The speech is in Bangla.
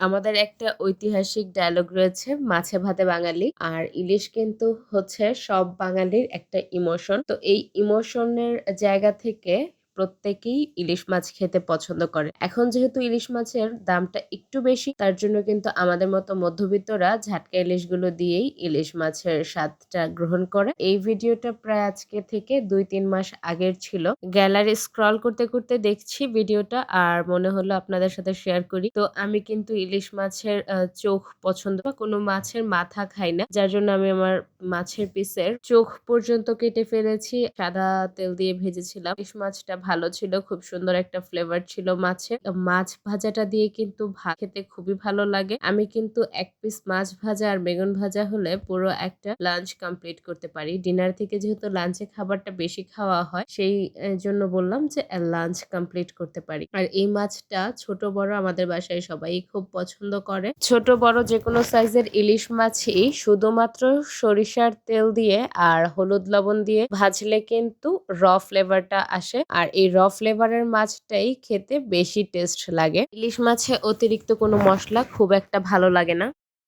আমাদের একটা ঐতিহাসিক ডায়লগ রয়েছে, মাছে ভাতে বাঙালি। আর ইলিশ কিন্তু হচ্ছে সব বাঙালির একটা ইমোশন তো এই ইমোশনের জায়গা থেকে প্রত্যেকেই ইলিশ মাছ খেতে পছন্দ করে। এখন যেহেতু ইলিশ মাছের দামটা একটু বেশি, তার জন্য কিন্তু আমাদের মতো মধ্যবিত্তরা ঝাটকা ইলিশগুলো দিয়েই ইলিশ মাছের স্বাদটা গ্রহণ করে। এই ভিডিওটা প্রায় আজকে থেকে দুই তিন মাস আগের ছিল। গ্যালারি স্ক্রল করতে করতে দেখছি ভিডিওটা আর মনে হলো আপনাদের সাথে শেয়ার করি। তো আমি কিন্তু ইলিশ মাছের চোখ পছন্দ বা কোনো মাছের মাথা খাই না। যার জন্য আমি আমার মাছের পিসের চোখ পর্যন্ত কেটে ফেলেছি। সাদা তেল দিয়ে ভেজেছিলাম। ইলিশ মাছটা ভালো ছিল, খুব সুন্দর একটা ফ্লেভার ছিল মাছের মাছ ভাজাটা দিয়ে কিন্তু খেতে খুবই ভালো লাগে। আমি কিন্তু এক পিস মাছ ভাজা আর বেগুন ভাজা হলে পুরো একটা লাঞ্চ কমপ্লিট করতে পারি। ডিনার থেকে যেহেতু লাঞ্চে খাবারটা বেশি খাওয়া হয়, সেই জন্য বললাম যে লাঞ্চ কমপ্লিট করতে পারি। আর এই মাছটা ছোট, বড় আমাদের বাসায় সবাই খুব পছন্দ করে। ছোট, বড় যে কোনো সাইজের ইলিশ মাছই শুধুমাত্র সরিষার তেল দিয়ে আর হলুদ লবণ দিয়ে ভাজলে কিন্তু র ফ্লেভারটা আসে। আর এই র ফ্লেভারের মাছটাই খেতে বেশি টেস্ট লাগে। ইলিশ মাছে অতিরিক্ত কোনো মশলা খুব একটা ভালো লাগে না।